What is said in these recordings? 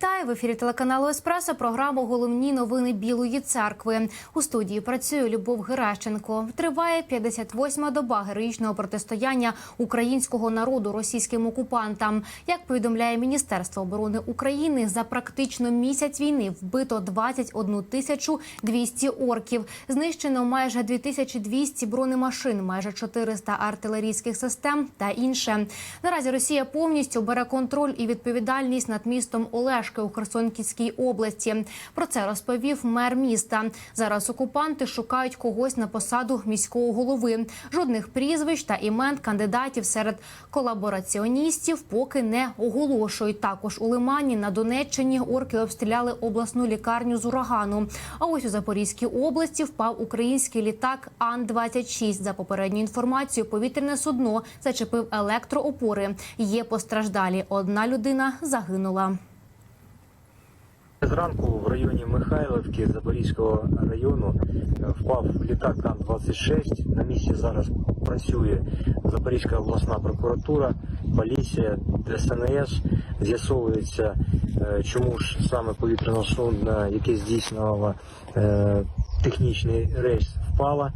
Вітаю в ефірі телеканалу Еспресо. Програму Головні новини Білої церкви. У студії працює Любов Геращенко. Триває 58-ма доба героїчного протистояння українського народу російським окупантам. Як повідомляє Міністерство оборони України, за практично місяць війни вбито 21 тисячу 200 орків. Знищено майже 2200 бронемашин, майже 400 артилерійських систем та інше. Наразі Росія повністю бере контроль і відповідальність над містом Олешки у Херсонській області. Про це розповів мер міста. Зараз окупанти шукають когось на посаду міського голови. Жодних прізвищ та імен кандидатів серед колабораціоністів поки не оголошують. Також у Лимані на Донеччині орки обстріляли обласну лікарню з урагану. А ось у Запорізькій області впав український літак Ан-26. За попередньою інформацією, повітряне судно зачепив електроопори. Є постраждалі. Одна людина загинула. Зранку в районі Михайлівки Запорізького району впав літак Ан-26. На місці зараз працює Запорізька обласна прокуратура, поліція, ДСНС. З'ясовується, е, чому ж саме повітряне судно, яке здійснювало е, технічний рейс, впало,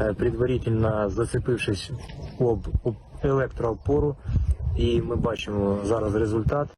Е, предварительно зацепившись об електроопору. І ми бачимо зараз результат.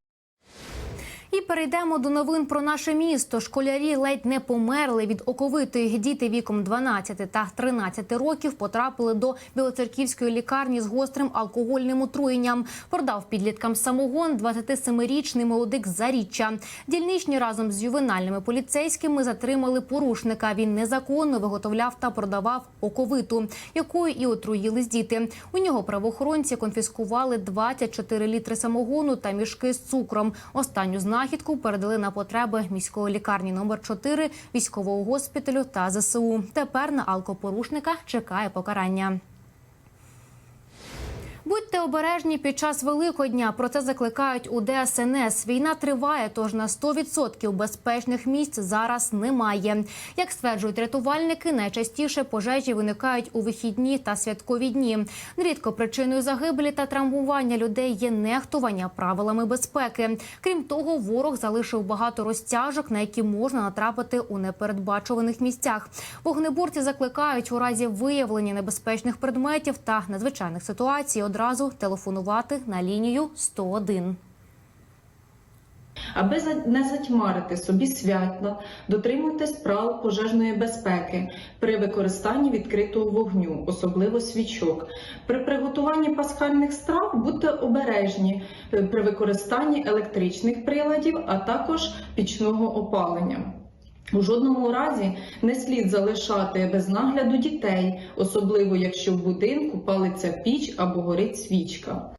І перейдемо до новин про наше місто. Школярі ледь не померли від оковитої діти віком 12 та 13 років потрапили до білоцерківської лікарні з гострим алкогольним отруєнням. Продав підліткам самогон 27-річний молодик Заріччя. Дільничні разом з ювенальними поліцейськими затримали порушника. Він незаконно виготовляв та продавав оковиту, якою і отруїлись діти. У нього правоохоронці конфіскували 24 літри самогону та мішки з цукром. Останню знахідку передали на потреби міської лікарні номер 4 військового госпіталю та ЗСУ. Тепер на алкопорушника чекає покарання. Будьте обережні під час Великодня. Про це закликають у ДСНС. Війна триває, тож на 100% безпечних місць зараз немає. Як стверджують рятувальники, найчастіше пожежі виникають у вихідні та святкові дні. Нерідко причиною загибелі та травмування людей є нехтування правилами безпеки. Крім того, ворог залишив багато розтяжок, на які можна натрапити у непередбачуваних місцях. Вогнеборці закликають у разі виявлення небезпечних предметів та надзвичайних ситуацій одразу телефонувати на лінію 101. Аби не затьмарити собі світло, дотримуйтесь правил пожежної безпеки при використанні відкритого вогню, особливо свічок. При приготуванні пасхальних страв будьте обережні при використанні електричних приладів, а також пічного опалення. У жодному разі не слід залишати без нагляду дітей, особливо якщо в будинку палиться піч або горить свічка.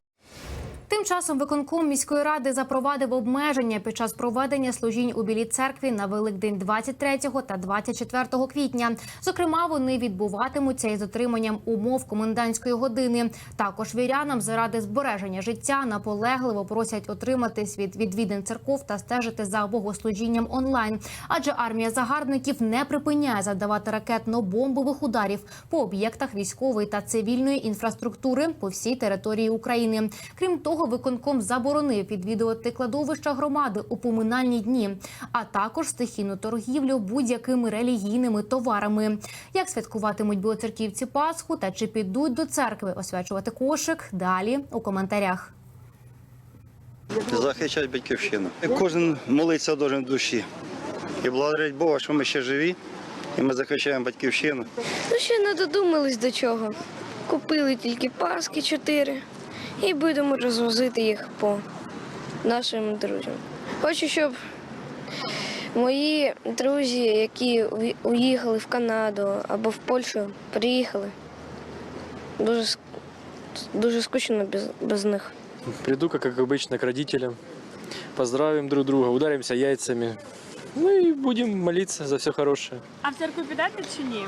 Тим часом виконком міської ради запровадив обмеження під час проведення служінь у Білій церкві на Великдень 23 та 24 квітня. Зокрема, вони відбуватимуться із дотриманням умов комендантської години. Також вірянам заради збереження життя наполегливо просять отриматись від відвідин церков та стежити за богослужінням онлайн. Адже армія загарбників не припиняє завдавати ракетно-бомбових ударів по об'єктах військової та цивільної інфраструктури по всій території України. Крім того, виконком заборонив відвідувати кладовища громади у поминальні дні, а також стихійну торгівлю будь-якими релігійними товарами. Як святкуватимуть білоцерківці Пасху та чи підуть до церкви освячувати кошик? Далі у коментарях. захищати батьківщину. Кожен молиться в душі. І благодарить Бога, що ми ще живі, і ми захищаємо батьківщину. Ну, ще не додумались до чого. Купили тільки паски чотири і будемо розвозити їх по нашим друзям. Хочу, щоб мої друзі, які уї- уїхали в Канаду або в Польщу, приїхали. Дуже, дуже скучно без, без них. Приду, как обычно, к родителям. Поздравим друг друга, ударимся яйцами. Ну и будем молиться за все хорошее. А в церкву підете чи ні?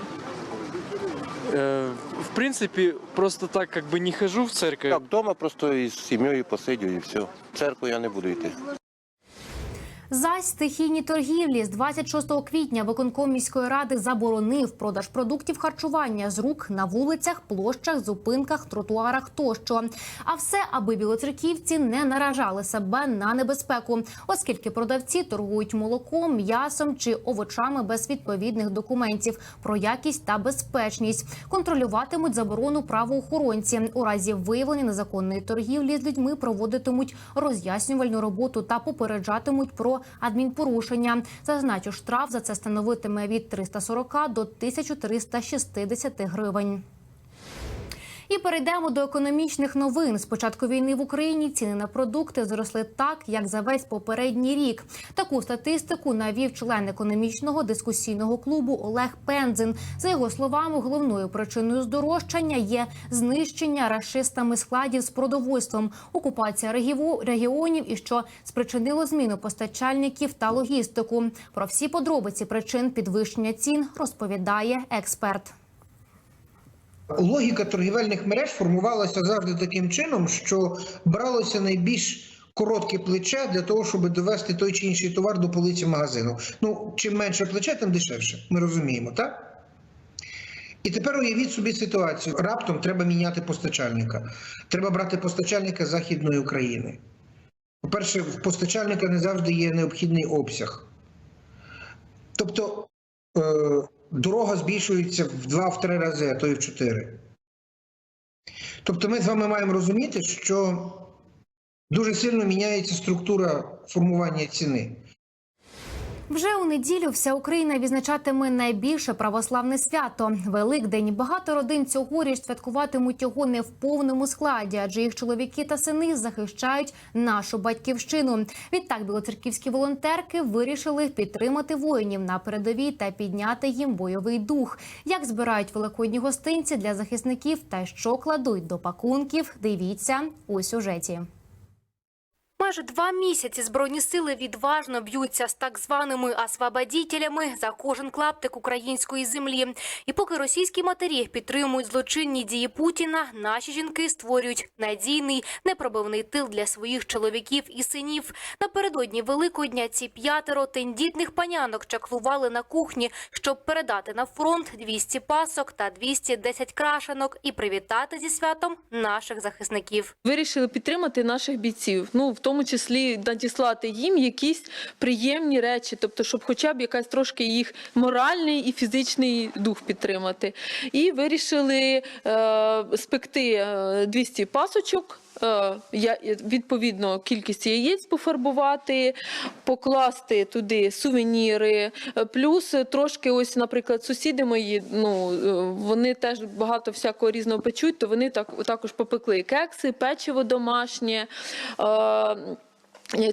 В принципе, просто так как бы не хожу в церковь. Так, вдома просто із сім'єю посидю і все. В церкву я не буду йти. Зась стихійні торгівлі з 26 квітня виконком міської ради заборонив продаж продуктів харчування з рук на вулицях, площах, зупинках, тротуарах тощо. А все, аби білоцерківці не наражали себе на небезпеку, оскільки продавці торгують молоком, м'ясом чи овочами без відповідних документів про якість та безпечність. Контролюватимуть заборону правоохоронці. У разі виявлення незаконної торгівлі з людьми проводитимуть роз'яснювальну роботу та попереджатимуть про адмінпорушення. Зазначу, штраф за це становитиме від 340 до 1360 гривень. І перейдемо до економічних новин. З початку війни в Україні ціни на продукти зросли так, як за весь попередній рік. Таку статистику навів член економічного дискусійного клубу Олег Пензин. За його словами, головною причиною здорожчання є знищення рашистами складів з продовольством, окупація регіо- регіонів і що спричинило зміну постачальників та логістику. Про всі подробиці причин підвищення цін розповідає експерт. Логіка торгівельних мереж формувалася завжди таким чином, що бралося найбільш коротке плече для того, щоб довести той чи інший товар до полиці магазину. Ну, чим менше плече, тим дешевше. Ми розуміємо, так? І тепер уявіть собі ситуацію. Раптом треба міняти постачальника. Треба брати постачальника Західної України. По-перше, в постачальника не завжди є необхідний обсяг. Тобто е, дорога збільшується в 2-3 рази, а то й в 4. Тобто ми з вами маємо розуміти, що дуже сильно міняється структура формування ціни. Вже у неділю вся Україна відзначатиме найбільше православне свято Великдень. Багато родин цьогоріч святкуватимуть його не в повному складі, адже їх чоловіки та сини захищають нашу батьківщину. Відтак білоцерківські волонтерки вирішили підтримати воїнів на передовій та підняти їм бойовий дух. Як збирають великодні гостинці для захисників та що кладуть до пакунків, дивіться у сюжеті. Майже два місяці збройні сили відважно б'ються з так званими освободітелями за кожен клаптик української землі. І поки російські матері підтримують злочинні дії Путіна, наші жінки створюють надійний непробивний тил для своїх чоловіків і синів. Напередодні Великодня ці п'ятеро тендітних панянок чаклували на кухні, щоб передати на фронт 200 пасок та 210 крашенок і привітати зі святом наших захисників. Вирішили підтримати наших бійців. Ну в тому числі надіслати їм якісь приємні речі, тобто, щоб хоча б якась трошки їх моральний і фізичний дух підтримати. І вирішили е, спекти е, 200 пасочок. Е, Я відповідно кількість яєць пофарбувати, покласти туди сувеніри, е, плюс трошки, ось, наприклад, сусіди мої, ну е, вони теж багато всякого різного печуть, то вони так також попекли кекси, печиво домашнє. Е,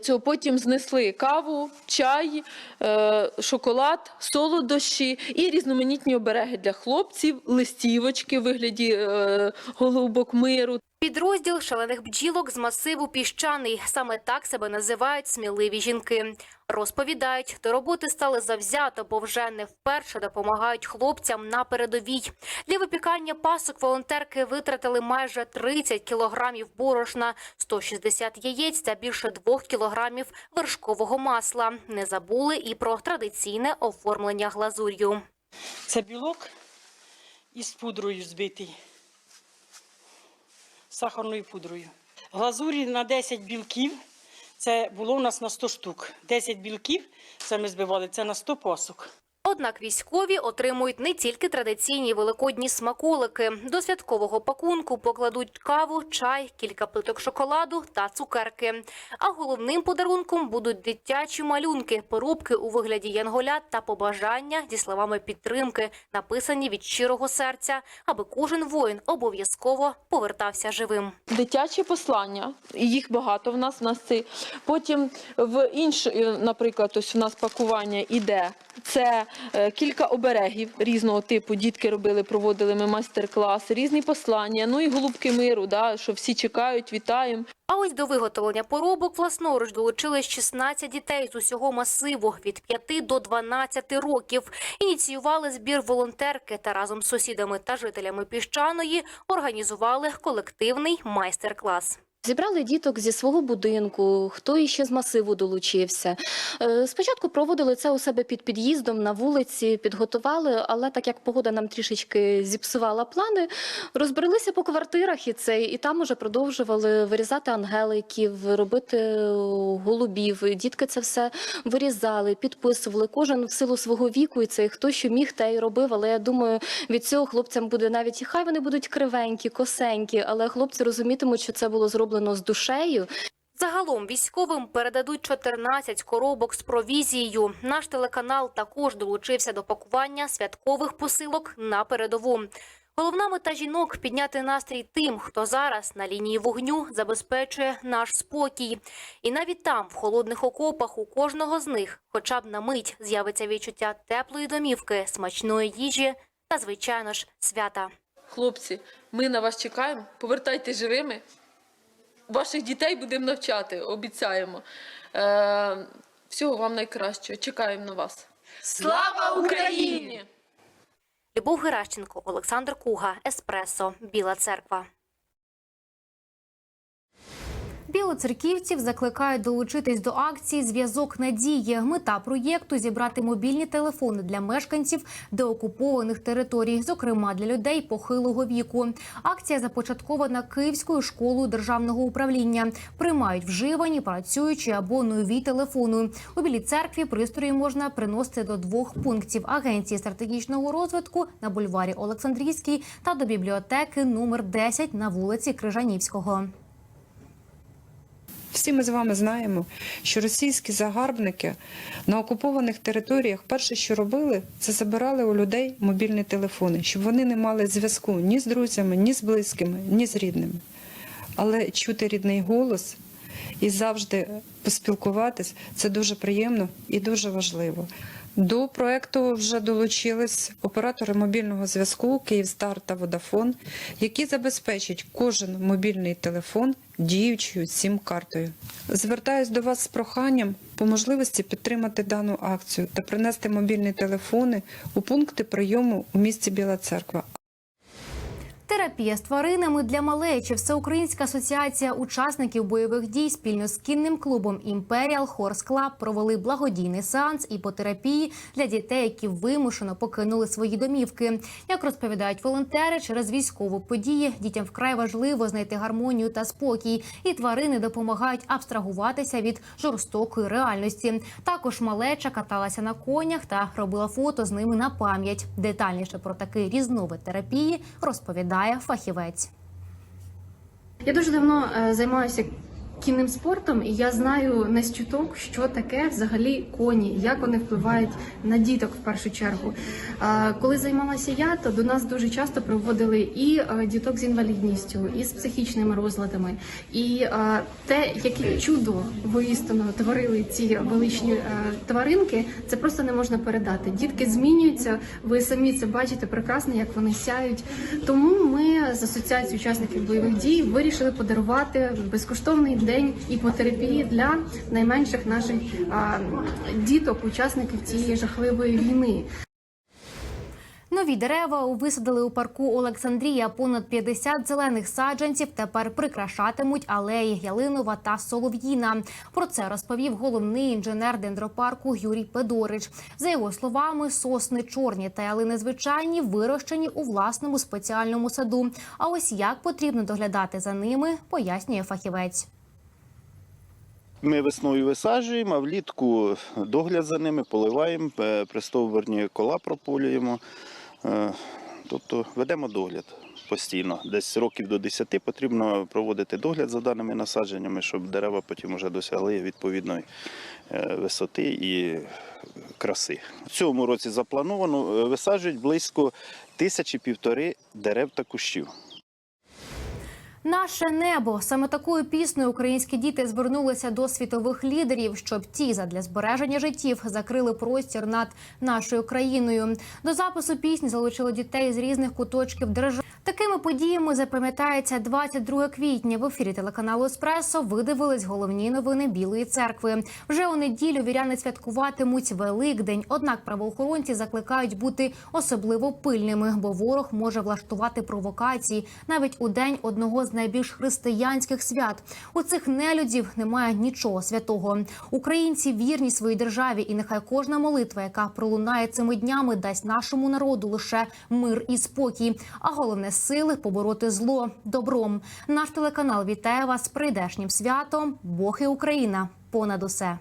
Цього потім знесли каву, чай, е, шоколад, солодощі і різноманітні обереги для хлопців, листівочки в вигляді е, голубок миру. Підрозділ шалених бджілок з масиву піщаний. Саме так себе називають сміливі жінки. Розповідають, до роботи стали завзято, бо вже не вперше допомагають хлопцям на передовій. Для випікання пасок волонтерки витратили майже 30 кілограмів борошна, 160 яєць та більше 2 кілограмів вершкового масла. Не забули і про традиційне оформлення глазур'ю. Це білок із пудрою збитий, сахарною пудрою. Глазурі на 10 білків. Це було у нас на 100 штук. 10 білків, це ми збивали, це на 100 посок. Однак військові отримують не тільки традиційні великодні смаколики. До святкового пакунку покладуть каву, чай, кілька плиток шоколаду та цукерки. А головним подарунком будуть дитячі малюнки, поробки у вигляді янголят та побажання зі словами підтримки, написані від щирого серця, аби кожен воїн обов'язково повертався живим. Дитячі послання, їх багато в нас. В нас потім в інш, е, наприклад, ось у нас пакування іде. Це кілька оберегів різного типу. Дітки робили, проводили ми майстер-класи, різні послання. Ну і голубки миру, да, що всі чекають, вітаємо. А ось до виготовлення поробок власноруч долучились 16 дітей з усього масиву від 5 до 12 років. Ініціювали збір волонтерки та разом з сусідами та жителями піщаної організували колективний майстер-клас. Зібрали діток зі свого будинку, хто іще з масиву долучився. Е, Спочатку проводили це у себе під під'їздом на вулиці, підготували, але так як погода нам трішечки зіпсувала плани, розбрелися по квартирах і це, і там уже продовжували вирізати ангеликів, робити голубів. Дітки це все вирізали, підписували. Кожен в силу свого віку, і це хто що міг, те й робив. Але я думаю, від цього хлопцям буде навіть хай вони будуть кривенькі, косенькі, але хлопці розумітимуть, що це було зроблено з душею. Загалом військовим передадуть 14 коробок з провізією. Наш телеканал також долучився до пакування святкових посилок на передову. Головна мета жінок підняти настрій тим, хто зараз на лінії вогню забезпечує наш спокій. І навіть там, в холодних окопах, у кожного з них, хоча б на мить, з'явиться відчуття теплої домівки, смачної їжі та, звичайно ж, свята. Хлопці, ми на вас чекаємо. Повертайтесь живими. Ваших дітей будемо навчати, обіцяємо. Е, всього вам найкращого. Чекаємо на вас. Слава Україні! Любов Геращенко, Олександр Куга, Еспресо, Біла Церква. Білоцерківців закликають долучитись до акції Зв'язок надії. Мета проєкту зібрати мобільні телефони для мешканців деокупованих територій, зокрема для людей похилого віку. Акція започаткована Київською школою державного управління. Приймають вживані, працюючі або нові телефони. У білій церкві пристрої можна приносити до двох пунктів агенції стратегічного розвитку на бульварі Олександрійський та до бібліотеки номер 10 на вулиці Крижанівського. Всі ми з вами знаємо, що російські загарбники на окупованих територіях перше, що робили, це забирали у людей мобільні телефони, щоб вони не мали зв'язку ні з друзями, ні з близькими, ні з рідними. Але чути рідний голос і завжди поспілкуватись це дуже приємно і дуже важливо. До проекту вже долучились оператори мобільного зв'язку Київстар та Водафон, які забезпечать кожен мобільний телефон діючою сім-картою. Звертаюсь до вас з проханням по можливості підтримати дану акцію та принести мобільні телефони у пункти прийому у місті Біла Церква. Терапія з тваринами для малечі. Всеукраїнська асоціація учасників бойових дій спільно з кінним клубом Імперіал Хорс Клаб провели благодійний сеанс іпотерапії для дітей, які вимушено покинули свої домівки. Як розповідають волонтери, через військову події дітям вкрай важливо знайти гармонію та спокій, і тварини допомагають абстрагуватися від жорстокої реальності. Також малеча каталася на конях та робила фото з ними на пам'ять. Детальніше про такий різновид терапії розповідає фахівець. Я дуже давно е, займаюся кінним спортом, і я знаю не з чуток, що таке взагалі коні, як вони впливають на діток в першу чергу. Коли займалася я, то до нас дуже часто приводили і е, діток з інвалідністю, і з психічними розладами. І е, те, яке чудо воістину творили ці величні е, тваринки, це просто не можна передати. Дітки змінюються. Ви самі це бачите прекрасно, як вони сяють. Тому ми з асоціацією учасників бойових дій вирішили подарувати безкоштовний день іпотерапії для найменших наших а, діток, учасників цієї жахливої війни. Нові дерева висадили у парку Олександрія. Понад 50 зелених саджанців тепер прикрашатимуть алеї Ялинова та Солов'їна. Про це розповів головний інженер дендропарку Юрій Педорич. За його словами, сосни чорні та ялини звичайні вирощені у власному спеціальному саду. А ось як потрібно доглядати за ними, пояснює фахівець. Ми весною висаджуємо, а влітку догляд за ними поливаємо, е, пристовбурні кола прополюємо. Е, Тобто ведемо догляд постійно. Десь років до 10 потрібно проводити догляд за даними насадженнями, щоб дерева потім вже досягли відповідної е, висоти і краси. В цьому році заплановано висаджують близько тисячі півтори дерев та кущів. Наше небо саме такою піснею українські діти звернулися до світових лідерів, щоб ті задля збереження життів закрили простір над нашою країною. До запису пісні залучили дітей з різних куточків держави. Такими подіями запам'ятається 22 квітня. В ефірі телеканалу Еспресо видивились головні новини Білої церкви. Вже у неділю віряни святкуватимуть Великдень. Однак правоохоронці закликають бути особливо пильними, бо ворог може влаштувати провокації навіть у день одного з найбільш християнських свят. У цих нелюдів немає нічого святого. Українці вірні своїй державі, і нехай кожна молитва, яка пролунає цими днями, дасть нашому народу лише мир і спокій. А головне сили побороти зло добром. Наш телеканал вітає вас з прийдешнім святом. Бог і Україна понад усе.